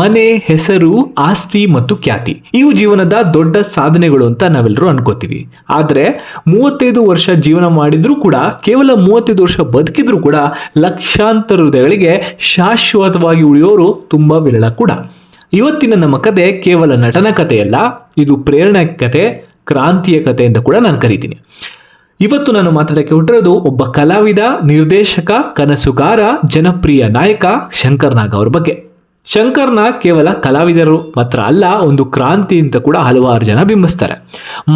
ಮನೆ, ಹೆಸರು, ಆಸ್ತಿ ಮತ್ತು ಖ್ಯಾತಿ. ಇವು ಜೀವನದ ದೊಡ್ಡ ಸಾಧನೆಗಳು ಅಂತ ನಾವೆಲ್ಲರೂ ಅನ್ಕೋತೀವಿ. ಆದ್ರೆ ಮೂವತ್ತೈದು ವರ್ಷ ಜೀವನ ಮಾಡಿದ್ರೂ ಕೂಡ, ಕೇವಲ ಮೂವತ್ತೈದು ವರ್ಷ ಬದುಕಿದ್ರೂ ಕೂಡ, ಲಕ್ಷಾಂತರ ಹೃದಯಗಳಿಗೆ ಶಾಶ್ವತವಾಗಿ ಉಳಿಯೋರು ತುಂಬಾ ವಿರಳ ಕೂಡ. ಇವತ್ತಿನ ನಮ್ಮ ಕತೆ ಕೇವಲ ನಟನ ಕಥೆಯಲ್ಲ, ಇದು ಪ್ರೇರಣೆ ಕತೆ, ಕ್ರಾಂತಿಯ ಕತೆ ಅಂತ ಕೂಡ ನಾನು ಕರಿತೀನಿ. ಇವತ್ತು ನಾನು ಮಾತಾಡಕ್ಕೆ ಹುಟ್ಟಿರೋದು ಒಬ್ಬ ಕಲಾವಿದ, ನಿರ್ದೇಶಕ, ಕನಸುಗಾರ, ಜನಪ್ರಿಯ ನಾಯಕ ಶಂಕರ್ ನಾಗ್ ಅವ್ರ ಬಗ್ಗೆ. ಶಂಕರ್ ನಾಗ್ ಕೇವಲ ಕಲಾವಿದರು ಮಾತ್ರ ಅಲ್ಲ, ಒಂದು ಕ್ರಾಂತಿ ಅಂತ ಕೂಡ ಹಲವಾರು ಜನ ಬಿಂಬಿಸ್ತಾರೆ.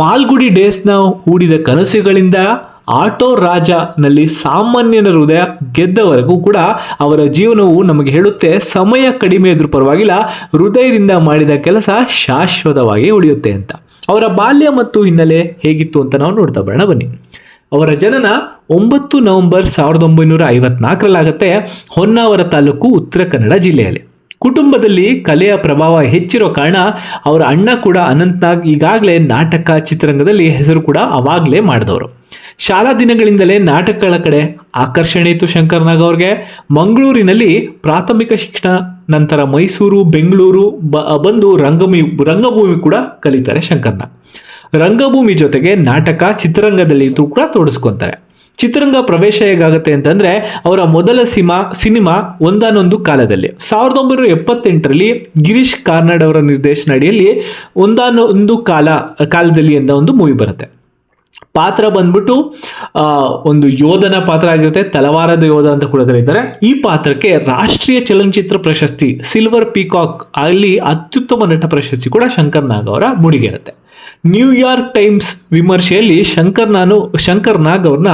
ಮಾಲ್ಗುಡಿ ಡೇಸ್ನ ಹೂಡಿದ ಕನಸುಗಳಿಂದ ಆಟೋ ರಾಜನಲ್ಲಿ ಸಾಮಾನ್ಯನ ಹೃದಯ ಗೆದ್ದವರೆಗೂ ಕೂಡ ಅವರ ಜೀವನವು ನಮಗೆ ಹೇಳುತ್ತೆ, ಸಮಯ ಕಡಿಮೆ ಇದ್ರೂ ಪರವಾಗಿಲ್ಲ, ಹೃದಯದಿಂದ ಮಾಡಿದ ಕೆಲಸ ಶಾಶ್ವತವಾಗಿ ಉಳಿಯುತ್ತೆ ಅಂತ. ಅವರ ಬಾಲ್ಯ ಮತ್ತು ಹಿನ್ನೆಲೆ ಹೇಗಿತ್ತು ಅಂತ ನಾವು ನೋಡ್ತಾ ಬರೋಣ, ಬನ್ನಿ. ಅವರ ಜನನ ಒಂಬತ್ತು ನವೆಂಬರ್ ಸಾವಿರದ ಒಂಬೈನೂರ ಐವತ್ನಾಲ್ಕರಲ್ಲಾಗತ್ತೆ. ಹೊನ್ನಾವರ ತಾಲೂಕು ಉತ್ತರ ಕನ್ನಡ ಜಿಲ್ಲೆಯಲ್ಲಿ. ಕುಟುಂಬದಲ್ಲಿ ಕಲೆಯ ಪ್ರಭಾವ ಹೆಚ್ಚಿರೋ ಕಾರಣ ಅವರ ಅಣ್ಣ ಕೂಡ ಅನಂತ್ನಾಗ್ ಈಗಾಗಲೇ ನಾಟಕ ಚಿತ್ರರಂಗದಲ್ಲಿ ಹೆಸರು ಕೂಡ ಅವಾಗಲೇ ಮಾಡಿದವರು. ಶಾಲಾ ದಿನಗಳಿಂದಲೇ ನಾಟಕಗಳ ಕಡೆ ಆಕರ್ಷಣೆ ಇತ್ತು ಶಂಕರ್ನಾಗ್ ಅವ್ರಿಗೆ. ಮಂಗಳೂರಿನಲ್ಲಿ ಪ್ರಾಥಮಿಕ ಶಿಕ್ಷಣ, ನಂತರ ಮೈಸೂರು, ಬೆಂಗಳೂರು ಬ- ಬಂದು ರಂಗಭೂಮಿ ರಂಗಭೂಮಿ ಕೂಡ ಕಲಿತಾರೆ ಶಂಕರ್ನಾಗ್. ರಂಗಭೂಮಿ ಜೊತೆಗೆ ನಾಟಕ ಚಿತ್ರರಂಗದಲ್ಲಿ ಕೂಡ ತೋಡಿಸ್ಕೊಂತಾರೆ. ಚಿತ್ರರಂಗ ಪ್ರವೇಶ ಹೇಗಾಗುತ್ತೆ ಅಂತಂದ್ರೆ ಅವರ ಮೊದಲ ಸಿನಿಮಾ ಸಿನಿಮಾ ಒಂದಾನೊಂದು ಕಾಲದಲ್ಲಿ. ಸಾವಿರದ ಒಂಬೈನೂರ ಎಪ್ಪತ್ತೆಂಟರಲ್ಲಿ ಗಿರೀಶ್ ಕಾರ್ನಾಡ್ ಅವರ ನಿರ್ದೇಶನ ಅಡಿಯಲ್ಲಿ ಒಂದಾನೊಂದು ಕಾಲ, ಕಾಲದಲ್ಲಿ ಎಂದ ಒಂದು ಮೂವಿ ಬರುತ್ತೆ. ಪಾತ್ರ ಬಂದ್ಬಿಟ್ಟು ಒಂದು ಯೋಧನ ಪಾತ್ರ ಆಗಿರುತ್ತೆ, ತಲವಾರದ ಯೋಧ ಅಂತ ಕೂಡ ಕರೀತಾರೆ. ಈ ಪಾತ್ರಕ್ಕೆ ರಾಷ್ಟ್ರೀಯ ಚಲನಚಿತ್ರ ಪ್ರಶಸ್ತಿ ಸಿಲ್ವರ್ ಪೀಕಾಕ್ ಅಲ್ಲಿ ಅತ್ಯುತ್ತಮ ನಟ ಪ್ರಶಸ್ತಿ ಕೂಡ ಶಂಕರ್ ನಾಗ್ ಅವರ ಮುಡಿಗೇರುತ್ತೆ. ನ್ಯೂಯಾರ್ಕ್ ಟೈಮ್ಸ್ ವಿಮರ್ಶೆಯಲ್ಲಿ ಶಂಕರ್ ನಾನು, ಶಂಕರ್ ನಾಗ್ ಅವ್ರನ್ನ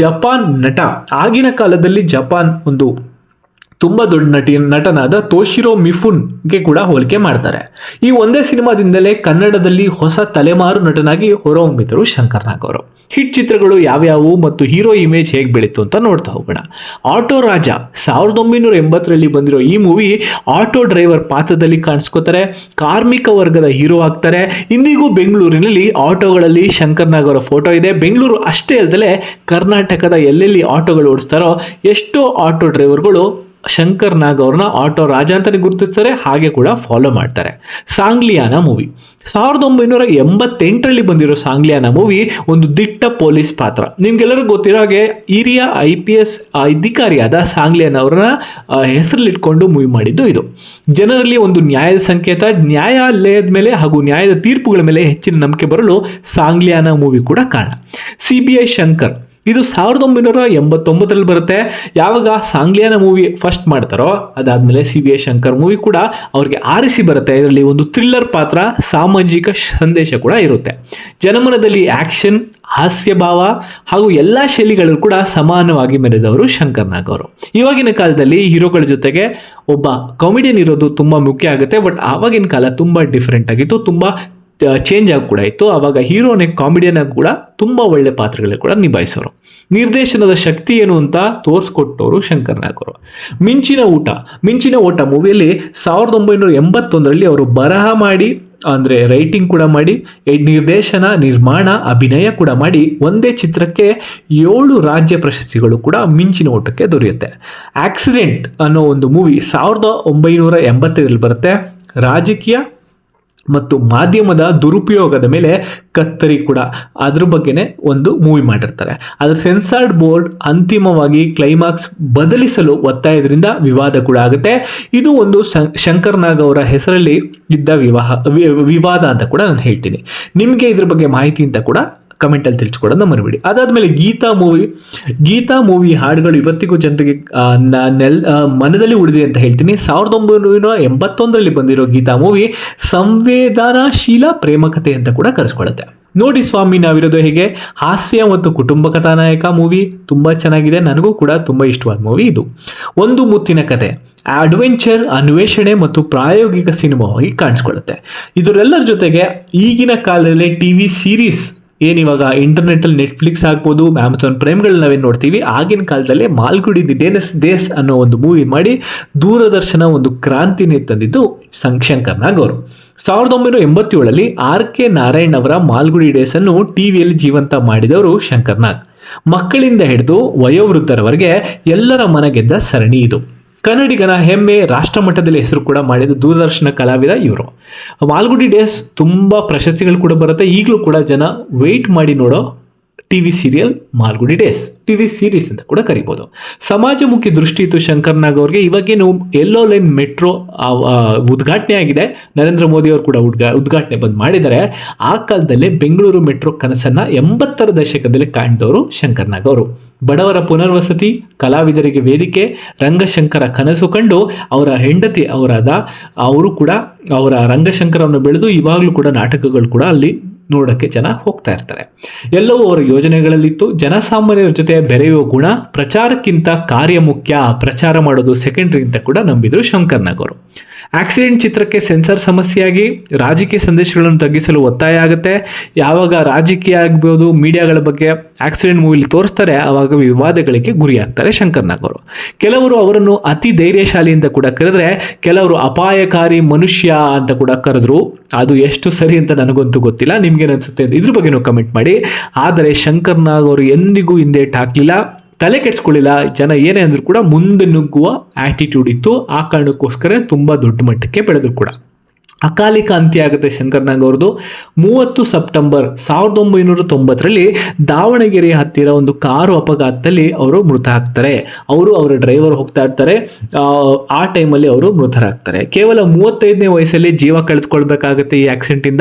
ಜಪಾನ್ ನಟ. ಆಗಿನ ಕಾಲದಲ್ಲಿ ಜಪಾನ್ ಒಂದು ತುಂಬಾ ದೊಡ್ಡ ನಟಿ ನಟನಾದ ತೋಶಿರೋ ಮಿಫುನ್ಗೆ ಕೂಡ ಹೋಲಿಕೆ ಮಾಡ್ತಾರೆ. ಈ ಒಂದೇ ಸಿನಿಮಾದಿಂದಲೇ ಕನ್ನಡದಲ್ಲಿ ಹೊಸ ತಲೆಮಾರು ನಟನಾಗಿ ಹೊರಹೊಮ್ಮಿದರು ಶಂಕರ್ ನಾಗ್ ಅವರು. ಹಿಟ್ ಚಿತ್ರಗಳು ಯಾವ್ಯಾವು ಮತ್ತು ಹೀರೋ ಇಮೇಜ್ ಹೇಗೆ ಬೆಳೀತು ಅಂತ ನೋಡ್ತಾ ಹೋಗೋಣ. ಆಟೋ ರಾಜ ಸಾವಿರದ ಒಂಬೈನೂರ ಎಂಬತ್ತರಲ್ಲಿ ಬಂದಿರೋ ಈ ಮೂವಿ ಆಟೋ ಡ್ರೈವರ್ ಪಾತ್ರದಲ್ಲಿ ಕಾಣಿಸ್ಕೋತಾರೆ. ಕಾರ್ಮಿಕ ವರ್ಗದ ಹೀರೋ ಆಗ್ತಾರೆ. ಇಂದಿಗೂ ಬೆಂಗಳೂರಿನಲ್ಲಿ ಆಟೋಗಳಲ್ಲಿ ಶಂಕರ್ ನಾಗ್ ಅವರ ಫೋಟೋ ಇದೆ. ಬೆಂಗಳೂರು ಅಷ್ಟೇ ಅಲ್ಲದೆ ಕರ್ನಾಟಕದ ಎಲ್ಲೆಲ್ಲಿ ಆಟೋಗಳು ಓಡಿಸ್ತಾರೋ ಎಷ್ಟೋ ಆಟೋ ಡ್ರೈವರ್ಗಳು ಶಂಕರ್ ನಾಗ್ ಅವ್ರನ್ನ ಆಟೋ ರಾಜ ಅಂತಾನೆ ಗುರುತಿಸ್ತಾರೆ, ಹಾಗೆ ಕೂಡ ಫಾಲೋ ಮಾಡ್ತಾರೆ. ಸಾಂಗ್ಲಿಯಾನ ಮೂವಿ ಸಾವಿರದ ಒಂಬೈನೂರ ಎಂಬತ್ತೆಂಟರಲ್ಲಿ ಬಂದಿರೋ ಸಾಂಗ್ಲಿಯಾನ ಮೂವಿ ಒಂದು ದಿಟ್ಟ ಪೊಲೀಸ್ ಪಾತ್ರ. ನಿಮ್ಗೆಲ್ಲರೂ ಗೊತ್ತಿರೋ ಹಾಗೆ ಹಿರಿಯ ಐ ಪಿ ಎಸ್ ಅಧಿಕಾರಿಯಾದ ಸಾಂಗ್ಲಿಯಾನ ಅವರನ್ನ ಹೆಸರಲ್ಲಿಟ್ಕೊಂಡು ಮೂವಿ ಮಾಡಿದ್ದು ಇದು. ಜನರಲ್ಲಿ ಒಂದು ನ್ಯಾಯದ ಸಂಕೇತ, ನ್ಯಾಯಾಲಯದ ಮೇಲೆ ಹಾಗೂ ನ್ಯಾಯದ ತೀರ್ಪುಗಳ ಮೇಲೆ ಹೆಚ್ಚಿನ ನಂಬಿಕೆ ಬರಲು ಸಾಂಗ್ಲಿಯಾನ ಮೂವಿ ಕೂಡ ಕಾರಣ. ಸಿ ಬಿ ಐ ಶಂಕರ್ ಇದು ಸಾವಿರದ ಒಂಬೈನೂರ ಎಂಬತ್ತೊಂಬತ್ತರಲ್ಲಿ ಬರುತ್ತೆ. ಯಾವಾಗ ಸಾಂಗ್ಲಿಯಾನ ಮೂವಿ ಫಸ್ಟ್ ಮಾಡ್ತಾರೋ, ಅದಾದ್ಮೇಲೆ ಸಿ ವಿ ಶಂಕರ್ ಮೂವಿ ಕೂಡ ಅವ್ರಿಗೆ ಆರಿಸಿ ಬರುತ್ತೆ. ಇದರಲ್ಲಿ ಒಂದು ಥ್ರಿಲ್ಲರ್ ಪಾತ್ರ, ಸಾಮಾಜಿಕ ಸಂದೇಶ ಕೂಡ ಇರುತ್ತೆ. ಜನಮನದಲ್ಲಿ ಆಕ್ಷನ್ ಹಾಸ್ಯ ಭಾವ ಹಾಗೂ ಎಲ್ಲ ಶೈಲಿಗಳು ಕೂಡ ಸಮಾನವಾಗಿ ಮೆರೆದವರು ಶಂಕರ್ ನಾಗ್ ಅವರು. ಇವಾಗಿನ ಕಾಲದಲ್ಲಿ ಹೀರೋಗಳ ಜೊತೆಗೆ ಒಬ್ಬ ಕಾಮಿಡಿಯನ್ ಇರೋದು ತುಂಬಾ ಮುಖ್ಯ ಆಗುತ್ತೆ ಬಟ್ ಆವಾಗಿನ ಕಾಲ ತುಂಬಾ ಡಿಫ್ರೆಂಟ್ ಆಗಿತ್ತು, ತುಂಬಾ ಚೇಂಜ್ ಆಗಿ ಕೂಡ ಇತ್ತು. ಆವಾಗ ಹೀರೋನೇ ಕಾಮಿಡಿಯನ್ ಆಗಿ ಕೂಡ ತುಂಬ ಒಳ್ಳೆ ಪಾತ್ರಗಳೇ ಕೂಡ ನಿಭಾಯಿಸೋರು. ನಿರ್ದೇಶನದ ಶಕ್ತಿ ಏನು ಅಂತ ತೋರಿಸ್ಕೊಟ್ಟವರು ಶಂಕರ್ ನಾಗ್ ಅವರು ಮಿಂಚಿನ ಊಟ ಮಿಂಚಿನ ಊಟ ಮೂವಿಯಲ್ಲಿ ಸಾವಿರದ ಒಂಬೈನೂರ ಎಂಬತ್ತೊಂದರಲ್ಲಿ ಅವರು ಬರಹ ಮಾಡಿ, ಅಂದರೆ ರೈಟಿಂಗ್ ಕೂಡ ಮಾಡಿ ನಿರ್ದೇಶನ, ನಿರ್ಮಾಣ, ಅಭಿನಯ ಕೂಡ ಮಾಡಿ ಒಂದೇ ಚಿತ್ರಕ್ಕೆ ಏಳು ರಾಜ್ಯ ಪ್ರಶಸ್ತಿಗಳು ಕೂಡ ಮಿಂಚಿನ ಊಟಕ್ಕೆ ದೊರೆಯುತ್ತೆ. ಆಕ್ಸಿಡೆಂಟ್ ಅನ್ನೋ ಒಂದು ಮೂವಿ ಸಾವಿರದ ಒಂಬೈನೂರ ಎಂಬತ್ತೈದರಲ್ಲಿ ಬರುತ್ತೆ. ರಾಜಕೀಯ ಮತ್ತು ಮಾಧ್ಯಮದ ದುರುಪಯೋಗದ ಮೇಲೆ ಕತ್ತರಿ ಕೂಡ ಅದ್ರ ಬಗ್ಗೆನೇ ಒಂದು ಮೂವಿ ಮಾಡಿರ್ತಾರೆ. ಅದ್ರ ಸೆನ್ಸಾರ್ಡ್ ಬೋರ್ಡ್ ಅಂತಿಮವಾಗಿ ಕ್ಲೈಮಾಕ್ಸ್ ಬದಲಿಸಲು ಒತ್ತಾಯದ್ರಿಂದ ವಿವಾದ ಕೂಡ ಆಗುತ್ತೆ. ಇದು ಒಂದು ಶಂಕರ್ ನಾಗ್ ಅವರ ಹೆಸರಲ್ಲಿ ಇದ್ದ ವಿವಾಹ ವಿವಾದ ಅಂತ ಕೂಡ ನಾನು ಹೇಳ್ತೀನಿ. ನಿಮಗೆ ಇದ್ರ ಬಗ್ಗೆ ಮಾಹಿತಿ ಅಂತ ಕೂಡ ಕಮೆಂಟಲ್ಲಿ ತಿಳಿಸ್ಕೊಡೋದನ್ನ ಮರಿಬೇಡಿ ಅದಾದ್ಮೇಲೆ ಗೀತಾ ಮೂವಿ ಗೀತಾ ಮೂವಿ ಹಾಡುಗಳು ಇವತ್ತಿಗೂ ಜನರಿಗೆ ನೆಲ್ ಮನದಲ್ಲಿ ಉಳಿದಿದೆ ಅಂತ ಹೇಳ್ತೀನಿ. ಸಾವಿರದ ಒಂಬೈನೂರ ಎಂಬತ್ತೊಂದರಲ್ಲಿ ಬಂದಿರೋ ಗೀತಾ ಮೂವಿ ಸಂವೇದನಾಶೀಲ ಪ್ರೇಮ ಕಥೆ ಅಂತ ಕೂಡ ಕರೆಸ್ಕೊಳ್ಳುತ್ತೆ. ನೋಡಿ ಸ್ವಾಮಿ, ನಾವಿರೋದು ಹೇಗೆ? ಹಾಸ್ಯ ಮತ್ತು ಕುಟುಂಬ ಕಥಾನಾಯಕ ಮೂವಿ ತುಂಬ ಚೆನ್ನಾಗಿದೆ. ನನಗೂ ಕೂಡ ತುಂಬ ಇಷ್ಟವಾದ ಮೂವಿ ಇದು. ಒಂದು ಮುತ್ತಿನ ಕತೆ. ಅಡ್ವೆಂಚರ್ ಅನ್ವೇಷಣೆ ಮತ್ತು ಪ್ರಾಯೋಗಿಕ ಸಿನಿಮಾವಾಗಿ ಕಾಣಿಸ್ಕೊಳ್ಳುತ್ತೆ. ಇದರೆಲ್ಲರ ಜೊತೆಗೆ ಈಗಿನ ಕಾಲದಲ್ಲಿ ಟಿವಿ ಸೀರೀಸ್ ಏನಿವಾಗ ಇಂಟರ್ನೆಟ್ ಅಲ್ಲಿ ನೆಟ್ಫ್ಲಿಕ್ಸ್ ಆಗ್ಬೋದು ಅಮೆಝಾನ್ ಪ್ರೈಮ್ಗಳು ನಾವೇನು ನೋಡ್ತೀವಿ? ಆಗಿನ ಕಾಲದಲ್ಲಿ ಮಾಲ್ಗುಡಿ ದಿ ಡೇನಸ್ ಡೇಸ್ ಅನ್ನೋ ಒಂದು ಮೂವಿ ಮಾಡಿ ದೂರದರ್ಶನ ಒಂದು ಕ್ರಾಂತಿನೇ ತಂದಿದ್ದು ಶಂಕರ್ ನಾಗ್ ಅವರು ಸಾವಿರದ ಒಂಬೈನೂರ ಎಂಬತ್ತೇಳಲ್ಲಿ ಆರ್ ಕೆ ನಾರಾಯಣ್ ಅವರ ಮಾಲ್ಗುಡಿ ಡೇಸ್ ಅನ್ನು ಟಿವಿಯಲ್ಲಿ ಜೀವಂತ ಮಾಡಿದವರು ಶಂಕರ್ನಾಗ್ ಮಕ್ಕಳಿಂದ ಹಿಡಿದು ವಯೋವೃದ್ಧರವರೆಗೆ ಎಲ್ಲರ ಮನಗೆದ್ದ ಸರಣಿ ಇದು. ಕನ್ನಡಿಗನ ಹೆಮ್ಮೆ ರಾಷ್ಟ್ರ ಮಟ್ಟದಲ್ಲಿ ಹೆಸರು ಕೂಡ ಮಾಡಿದ ದೂರದರ್ಶನ ಕಲಾವಿದ ಇವರು. ಮಾಲ್ಗುಡಿ ಡೇಸ್ ತುಂಬ ಪ್ರಶಸ್ತಿಗಳು ಕೂಡ ಬರುತ್ತೆ. ಈಗಲೂ ಕೂಡ ಜನ ವೆಯ್ಟ್ ಮಾಡಿ ನೋಡೋ T V serial Malgudi days. T V series ಅಂತ ಕೂಡ ಕರಿಬಹುದು ಸಮಾಜಮುಖಿ ದೃಷ್ಟಿ ಇತ್ತು ಶಂಕರ್ ನಾಗ್ ಅವ್ರಿಗೆ. ಇವಾಗೇನು ಎಲ್ಲೋ ಲೈನ್ ಮೆಟ್ರೋ ಉದ್ಘಾಟನೆ ಆಗಿದೆ. ನರೇಂದ್ರ ಮೋದಿ ಅವರು ಕೂಡ ಉದ್ಘಾ, ಉದ್ಘಾಟನೆ ಬಂದ್ ಮಾಡಿದ್ದಾರೆ. ಆ ಕಾಲದಲ್ಲೇ ಬೆಂಗಳೂರು ಮೆಟ್ರೋ ಕನಸನ್ನ ಎಂಬತ್ತರ ದಶಕದಲ್ಲಿ ಕಾಣ್ದವರು ಶಂಕರ್ ನಾಗ್ ಅವರು. ಬಡವರ ಪುನರ್ವಸತಿ, ಕಲಾವಿದರಿಗೆ ವೇದಿಕೆ, ರಂಗಶಂಕರ ಕನಸು ಕಂಡು ಅವರ ಹೆಂಡತಿ ಅವರಾದ, ಅವರು ಕೂಡ ಅವರ ರಂಗಶಂಕರವನ್ನು ಬೆಳೆದು ಇವಾಗಲೂ ಕೂಡ ನಾಟಕಗಳು ಕೂಡ ಅಲ್ಲಿ ನೋಡೋಕ್ಕೆ ಜನ ಹೋಗ್ತಾ ಇರ್ತಾರೆ. ಎಲ್ಲವೂ ಅವರ ಯೋಜನೆಗಳಲ್ಲಿತ್ತು. ಜನಸಾಮಾನ್ಯರ ಜೊತೆ ಬೆರೆಯುವ ಗುಣ, ಪ್ರಚಾರಕ್ಕಿಂತ ಕಾರ್ಯ ಮುಖ್ಯ ಪ್ರಚಾರ ಮಾಡೋದು ಸೆಕೆಂಡ್ರಿ ಅಂತ ಕೂಡ ನಂಬಿದ್ರು ಶಂಕರ್ ನಾಗ್ ಅವರು ಆಕ್ಸಿಡೆಂಟ್ ಚಿತ್ರಕ್ಕೆ ಸೆನ್ಸರ್ ಸಮಸ್ಯೆಯಾಗಿ, ರಾಜಕೀಯ ಸಂದೇಶಗಳನ್ನು ತಗ್ಗಿಸಲು ಒತ್ತಾಯ ಆಗುತ್ತೆ. ಯಾವಾಗ ರಾಜಕೀಯ ಆಗ್ಬೋದು, ಮೀಡಿಯಾಗಳ ಬಗ್ಗೆ ಆಕ್ಸಿಡೆಂಟ್ ಮೂವಿಲಿ ತೋರಿಸ್ತಾರೆ ಆವಾಗ ವಿವಾದಗಳಿಗೆ ಗುರಿಯಾಗ್ತಾರೆ ಶಂಕರ್ ನಾಗ್ ಅವರು ಕೆಲವರು ಅವರನ್ನು ಅತಿ ಧೈರ್ಯಶಾಲಿ ಅಂತ ಕೂಡ ಕರೆದ್ರೆ, ಕೆಲವರು ಅಪಾಯಕಾರಿ ಮನುಷ್ಯ ಅಂತ ಕೂಡ ಕರೆದ್ರು. ಅದು ಎಷ್ಟು ಸರಿ ಅಂತ ನನಗಂತೂ ಗೊತ್ತಿಲ್ಲ. ನಿಮ್ಗೇನು ಅನ್ಸುತ್ತೆ ಇದ್ರ ಬಗ್ಗೆನೂ ಕಮೆಂಟ್ ಮಾಡಿ. ಆದರೆ ಶಂಕರ್ ನಾಗ್ ಅವರು ಎಂದಿಗೂ ಹಿಂದೆ ಹಾಕ್ಲಿಲ್ಲ, ತಲೆ ಕೆಡ್ಸ್ಕೊಳ್ಳಿಲ್ಲ ಜನ ಏನೇ ಅಂದ್ರೂ ಕೂಡ ಮುಂದೆ ನುಗ್ಗುವ ಆಟಿಟ್ಯೂಡ್ ಇತ್ತು. ಆ ಕಾರಣಕ್ಕೋಸ್ಕರ ತುಂಬಾ ದೊಡ್ಡ ಮಟ್ಟಕ್ಕೆ ಬೆಳೆದ್ರು ಕೂಡ. ಅಕಾಲಿಕ ಅಂತ್ಯ ಆಗುತ್ತೆ ಶಂಕರ್ನಾಗ್ ಅವ್ರದ್ದು ಮೂವತ್ತು ಸೆಪ್ಟೆಂಬರ್ ಸಾವಿರದ ಒಂಬೈನೂರ ತೊಂಬತ್ತರಲ್ಲಿ ದಾವಣಗೆರೆ ಹತ್ತಿರ ಒಂದು ಕಾರು ಅಪಘಾತದಲ್ಲಿ ಅವರು ಮೃತ ಆಗ್ತಾರೆ ಅವರು ಅವರ ಡ್ರೈವರ್ ಹೋಗ್ತಾ ಇರ್ತಾರೆ. ಆ, ಟೈಮಲ್ಲಿ ಅವರು ಮೃತರಾಗ್ತಾರೆ. ಕೇವಲ ಮೂವತ್ತೈದನೇ ವಯಸ್ಸಲ್ಲಿ ಜೀವ ಕಳೆದುಕೊಳ್ಬೇಕಾಗುತ್ತೆ ಈ ಆಕ್ಸಿಡೆಂಟಿಂದ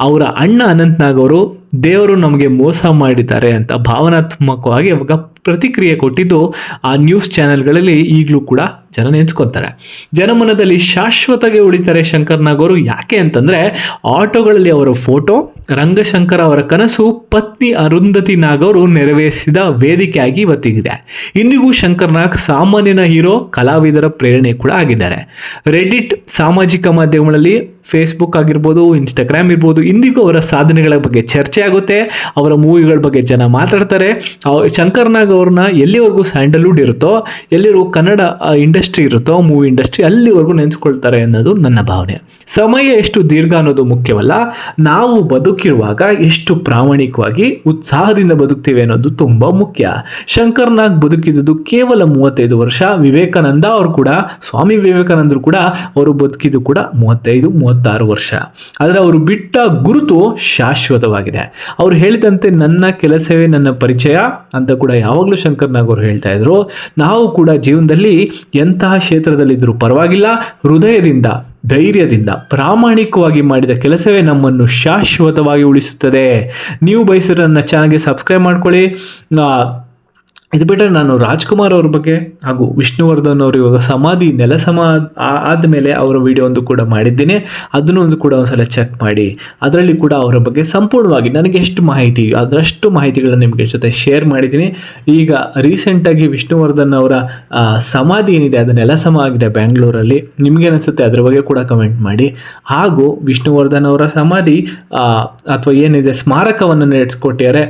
ಅವರ ಅಣ್ಣ ಅನಂತ್ನಾಗ್ ಅವರು ದೇವರು ನಮಗೆ ಮೋಸ ಮಾಡಿದ್ದಾರೆ ಅಂತ ಭಾವನಾತ್ಮಕವಾಗಿ ಅವಾಗ ಪ್ರತಿಕ್ರಿಯೆ ಕೊಟ್ಟಿದ್ದು ಆ ನ್ಯೂಸ್ ಚಾನೆಲ್ಗಳಲ್ಲಿ ಈಗಲೂ ಕೂಡ ಜನ ನೆನೆಸ್ಕೊತಾರೆ. ಜನಮನದಲ್ಲಿ ಶಾಶ್ವತಗೆ ಉಳಿತಾರೆ ಅವರು ಯಾಕೆ ಅಂತಂದ್ರೆ ಆಟೋಗಳಲ್ಲಿ ಅವರ ಫೋಟೋ ರಂಗಶಂಕರ್ ಅವರ ಕನಸು, ಪತ್ನಿ ಅರುಂಧತಿ ನಾಗ್ ಅವರು ನೆರವೇರಿಸಿದ ವೇದಿಕೆಯಾಗಿ ಇವತ್ತಿಗಿದೆ. ಇಂದಿಗೂ ಶಂಕರ್ನಾಗ್ ಸಾಮಾನ್ಯನ ಹೀರೋ, ಕಲಾವಿದರ ಪ್ರೇರಣೆ ಕೂಡ ಆಗಿದ್ದಾರೆ. ರೆಡಿಟ್ ಸಾಮಾಜಿಕ ಮಾಧ್ಯಮಗಳಲ್ಲಿ ಫೇಸ್ಬುಕ್ ಆಗಿರ್ಬೋದು ಇನ್ಸ್ಟಾಗ್ರಾಮ್ ಇರ್ಬೋದು, ಇಂದಿಗೂ ಅವರ ಸಾಧನೆಗಳ ಬಗ್ಗೆ ಚರ್ಚೆ ಆಗುತ್ತೆ. ಅವರ ಮೂವಿಗಳ ಬಗ್ಗೆ ಜನ ಮಾತಾಡ್ತಾರೆ. ಶಂಕರ್ನಾಗ್ ಶಂಕರ್ ನಾಗ್ ಅವ್ರನ್ನ ಎಲ್ಲಿವರೆಗೂ ಸ್ಯಾಂಡಲ್ವುಡ್ ಇರುತ್ತೋ, ಎಲ್ಲಿವರೆಗೂ ಕನ್ನಡ ಇಂಡಸ್ಟ್ರಿ ಇರುತ್ತೋ, ಮೂವಿ ಇಂಡಸ್ಟ್ರಿ ಅಲ್ಲಿವರೆಗೂ ನೆನೆಸ್ಕೊಳ್ತಾರೆ ಅನ್ನೋದು ನನ್ನ ಭಾವನೆ. ಸಮಯ ಎಷ್ಟು ದೀರ್ಘ ಅನ್ನೋದು ಮುಖ್ಯವಲ್ಲ. ನಾವು ಬದುಕಿರುವಾಗ ಎಷ್ಟು ಪ್ರಾಮಾಣಿಕವಾಗಿ ಉತ್ಸಾಹದಿಂದ ಬದುಕ್ತೀವಿ ಅನ್ನೋದು ತುಂಬಾ ಮುಖ್ಯ. ಶಂಕರ್ನಾಗ್ ನಾಗ್ ಬದುಕಿದ್ದು ಕೇವಲ ಮೂವತ್ತೈದು ವರ್ಷ. ವಿವೇಕಾನಂದ ಅವರು ಕೂಡ, ಸ್ವಾಮಿ ವಿವೇಕಾನಂದರು ಕೂಡ, ಅವರು ಬದುಕಿದ್ದು ಕೂಡ ಮೂವತ್ತೈದು ಮೂವತ್ತಾರು ವರ್ಷ. ಆದರೆ ಅವರು ಬಿಟ್ಟ ಗುರುತು ಶಾಶ್ವತವಾಗಿದೆ. ಅವರು ಹೇಳಿದಂತೆ ನನ್ನ ಕೆಲಸವೇ ನನ್ನ ಪರಿಚಯ ಅಂತ ಕೂಡ ಯಾವಾಗಲೂ ಶಂಕರ್ ನಾಗ್ ಅವರು ಹೇಳ್ತಾ ಇದ್ರು. ನಾವು ಕೂಡ ಜೀವನದಲ್ಲಿ ಎಂತಹ ಕ್ಷೇತ್ರದಲ್ಲಿದ್ದರೂ ಪರವಾಗಿಲ್ಲ, ಹೃದಯದಿಂದ, ಧೈರ್ಯದಿಂದ, ಪ್ರಾಮಾಣಿಕವಾಗಿ ಮಾಡಿದ ಕೆಲಸವೇ ನಮ್ಮನ್ನು ಶಾಶ್ವತವಾಗಿ ಉಳಿಸುತ್ತದೆ. ನೀವು ಬಯಸಿದ್ರೆ ನನ್ನ ಚಾನಲ್ಗೆ ಸಬ್ಸ್ಕ್ರೈಬ್ ಮಾಡ್ಕೊಳ್ಳಿ. ಇದು ಬಿಟ್ಟರೆ ನಾನು ರಾಜ್ಕುಮಾರ್ ಅವ್ರ ಬಗ್ಗೆ ಹಾಗೂ ವಿಷ್ಣುವರ್ಧನ್ ಅವರು ಇವಾಗ ಸಮಾಧಿ, ನೆಲ ಸಮ ಆದಮೇಲೆ ಅವರ ವಿಡಿಯೋ ಒಂದು ಕೂಡ ಮಾಡಿದ್ದೀನಿ. ಅದನ್ನು ಒಂದು ಕೂಡ ಒಂದ್ಸಲ ಚೆಕ್ ಮಾಡಿ. ಅದರಲ್ಲಿ ಕೂಡ ಅವರ ಬಗ್ಗೆ ಸಂಪೂರ್ಣವಾಗಿ ನನಗೆ ಎಷ್ಟು ಮಾಹಿತಿ, ಅದರಷ್ಟು ಮಾಹಿತಿಗಳನ್ನು ನಿಮಗೆ ಜೊತೆ ಶೇರ್ ಮಾಡಿದ್ದೀನಿ. ಈಗ ರೀಸೆಂಟಾಗಿ ವಿಷ್ಣುವರ್ಧನ್ ಅವರ ಸಮಾಧಿ ಏನಿದೆ, ಅದು ನೆಲ ಸಮ ಆಗಿದೆ ಬ್ಯಾಂಗ್ಳೂರಲ್ಲಿ. ನಿಮ್ಗೇನಿಸುತ್ತೆ ಅದ್ರ ಬಗ್ಗೆ ಕೂಡ ಕಮೆಂಟ್ ಮಾಡಿ. ಹಾಗೂ ವಿಷ್ಣುವರ್ಧನ್ ಅವರ ಸಮಾಧಿ ಅಥವಾ ಏನಿದೆ, ಸ್ಮಾರಕವನ್ನು ನಡೆಸ್ಕೊಟ್ಟಿದ್ದಾರೆ.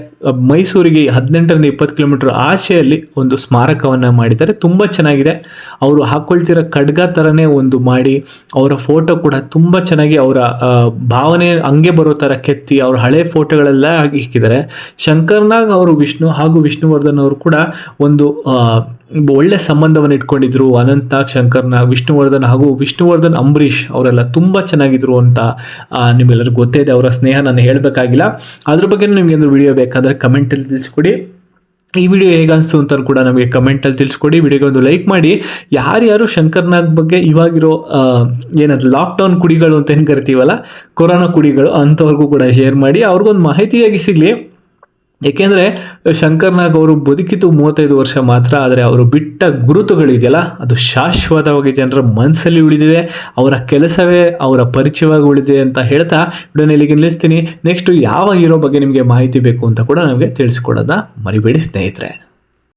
ಮೈಸೂರಿಗೆ ಹದಿನೆಂಟರಿಂದ ಇಪ್ಪತ್ತು ಕಿಲೋಮೀಟರ್ ಆಚೆಯಲ್ಲಿ ಒಂದು ಸ್ಮಾರಕವನ್ನು ಮಾಡಿದ್ದಾರೆ. ತುಂಬ ಚೆನ್ನಾಗಿದೆ. ಅವರು ಹಾಕ್ಕೊಳ್ತಿರೋ ಖಡ್ಗ ಥರನೇ ಒಂದು ಮಾಡಿ, ಅವರ ಫೋಟೋ ಕೂಡ ತುಂಬ ಚೆನ್ನಾಗಿ ಅವರ ಭಾವನೆ ಹಂಗೆ ಬರೋ ಥರ ಕೆತ್ತಿ ಅವ್ರ ಹಳೆ ಫೋಟೋಗಳೆಲ್ಲ ಹಾಕಿ ಇಕ್ಕಿದ್ದಾರೆ. ಶಂಕರ್ನಾಗ್ ಅವರು ವಿಷ್ಣು ಹಾಗೂ ವಿಷ್ಣುವರ್ಧನ್ ಅವರು ಕೂಡ ಒಂದು ಒಳ್ಳೆ ಸಂಬಂಧವನ್ನು ಇಟ್ಕೊಂಡಿದ್ರು ಅನಂತಾಗ್ ಶಂಕರ್ನಾಗ್ ವಿಷ್ಣುವರ್ಧನ್ ಹಾಗೂ ವಿಷ್ಣುವರ್ಧನ್ ಅಂಬರೀಷ್ ಅವರೆಲ್ಲ ತುಂಬ ಚೆನ್ನಾಗಿದ್ರು ಅಂತ ನಿಮ್ಗೆಲ್ಲರಿಗೂ ಗೊತ್ತೇ ಇದೆ. ಅವರ ಸ್ನೇಹ ನಾನು ಹೇಳಬೇಕಾಗಿಲ್ಲ. ಅದ್ರ ಬಗ್ಗೆ ನಿಮ್ಗೆ ಒಂದು ವಿಡಿಯೋ ಬೇಕಾದರೆ ಕಮೆಂಟಲ್ಲಿ ತಿಳಿಸ್ಕೊಡಿ. ಈ ವಿಡಿಯೋ ಹೇಗೆ ಅನಿಸ್ತು ಅಂತ ಕೂಡ ನಮಗೆ ಕಮೆಂಟಲ್ಲಿ ತಿಳಿಸ್ಕೊಡಿ. ವಿಡಿಯೋಗೆ ಒಂದು ಲೈಕ್ ಮಾಡಿ. ಯಾರ್ಯಾರು ಶಂಕರ್ನಾಗ್ ಬಗ್ಗೆ ಇವಾಗಿರೋ ಏನದು ಲಾಕ್ಡೌನ್ ಕುಡಿಗಳು ಅಂತ ಏನು ಕರಿತೀವಲ್ಲ, ಕೊರೋನಾ ಕುಡಿಗಳು ಅಂಥವ್ರಿಗೂ ಕೂಡ ಶೇರ್ ಮಾಡಿ. ಅವ್ರಿಗೊಂದು ಮಾಹಿತಿಯಾಗಿ ಸಿಗಲಿ. ಏಕೆಂದರೆ ಶಂಕರ್ನಾಗ್ ಅವರು ಬದುಕಿತು ಮೂವತ್ತೈದು ವರ್ಷ ಮಾತ್ರ, ಆದರೆ ಅವರು ಬಿಟ್ಟ ಗುರುತುಗಳಿದೆಯಲ್ಲ, ಅದು ಶಾಶ್ವತವಾಗಿ ಜನರ ಮನಸ್ಸಲ್ಲಿ ಉಳಿದಿದೆ, ಅವರ ಕೆಲಸವೇ ಅವರ ಪರಿಚಯವಾಗಿ ಉಳಿದಿದೆ ಅಂತ ಹೇಳ್ತಾ ವಿಡಿಯೋನ ಇಲ್ಲಿಗೆ ನಿಲ್ಲಿಸ್ತೀನಿ. ನೆಕ್ಸ್ಟ್ ಯಾವ ಹೀರೋ ಬಗ್ಗೆ ನಿಮಗೆ ಮಾಹಿತಿ ಬೇಕು ಅಂತ ಕೂಡ ನಮಗೆ ತಿಳಿಸ್ಕೊಡೋದ ಮರಿಬೇಡಿ ಸ್ನೇಹಿತರೆ.